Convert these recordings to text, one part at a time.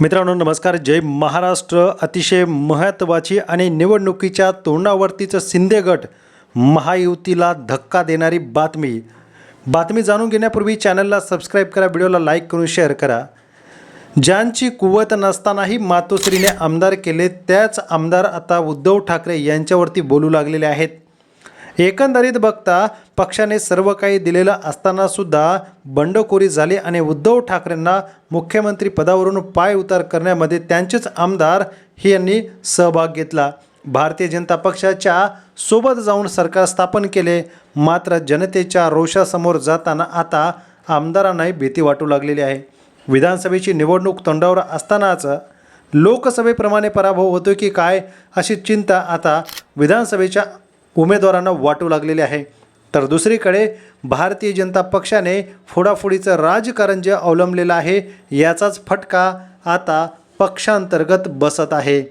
मित्रांनो नमस्कार. जय महाराष्ट्र. अतिशय महत्त्वाची आणि निवडणुकीच्या तोंडावरतीचं शिंदे गट महायुतीला धक्का देणारी बातमी. बातमी जाणून घेण्यापूर्वी चॅनलला सबस्क्राईब करा व्हिडिओला लाईक करून शेअर करा. ज्यांची कुवत नसतानाही मातोश्रीने आमदार केले त्याच आमदार आता उद्धव ठाकरे यांच्यावरती बोलू लागलेले आहेत. एकंदरीत बघता पक्षाने सर्व काही दिलेलं असताना सुद्धा बंडखोरी झाली आणि उद्धव ठाकरेंना मुख्यमंत्री पदावरून पाय उतार करण्यामध्ये त्यांचेच आमदार हे यांनी सहभाग घेतला. भारतीय जनता पक्षाच्या सोबत जाऊन सरकार स्थापन केले मात्र जनतेच्या रोषासमोर जाताना आता आमदारांनाही भीती वाटू लागलेली आहे. विधानसभेची निवडणूक तोंडावर असतानाच लोकसभेप्रमाणे पराभव होतो की काय अशी चिंता आता विधानसभेच्या उमेदवारांना वाटू लागलेले आहे. तर दुसरीकडे भारतीय जनता पक्षाने फोडाफोडीचं राजकारण जे अवलंबलेलं आहे. याचाच फटका आता पक्षांतर्गत बसत आहे.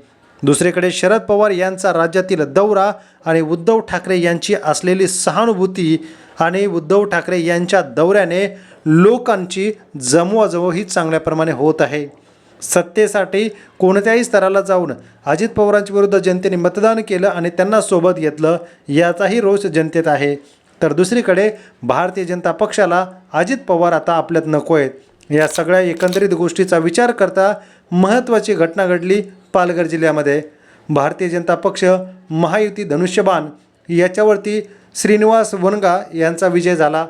दुसरीकडे शरद पवार यांचा राज्यातील दौरा आणि उद्धव ठाकरे यांची असलेली सहानुभूती आणि उद्धव ठाकरे यांच्या दौऱ्याने लोकांची जमवाजमव ही चांगल्याप्रमाणे होत आहे. सत्तेसाठी कोणत्याही स्तराला जाऊन अजित पवारांच्या विरुद्ध जनतेने मतदान केलं आणि त्यांना सोबत घेतलं याचाही रोष जनतेत आहे. तर दुसरीकडे भारतीय जनता पक्षाला अजित पवार आता आपल्यात नको आहेत या सगळ्या एकंदरीत गोष्टीचा विचार करता महत्त्वाची घटना घडली पालघर जिल्ह्यामध्ये. भारतीय जनता पक्ष महायुती धनुष्यबाण याच्यावरती श्रीनिवास वनगा यांचा विजय झाला.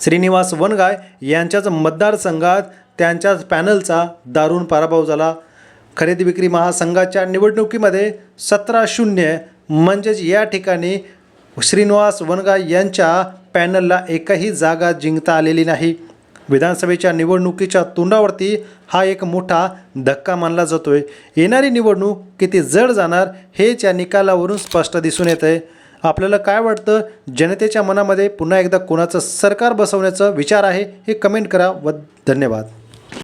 श्रीनिवास वनगाय यांच्याच मतदारसंघात त्यांच्याच पॅनलचा दारुण पराभव झाला. खरेदी विक्री महासंघाच्या निवडणुकीमध्ये सतरा शून्य म्हणजेच या ठिकाणी श्रीनिवास वनगा यांच्या पॅनलला एकही जागा जिंकता आलेली नाही. विधानसभेच्या निवडणुकीच्या तोंडावरती हा एक मोठा धक्का मानला जातो आहे येणारी निवडणूक किती जड जाणार हेच या निकालावरून स्पष्ट दिसून येत आहे आपल्याला काय वाटतं? जनतेच्या मनामध्ये पुन्हा एकदा कोणाचं सरकार बसवण्याचा विचार आहे हे कमेंट करा. व धन्यवाद.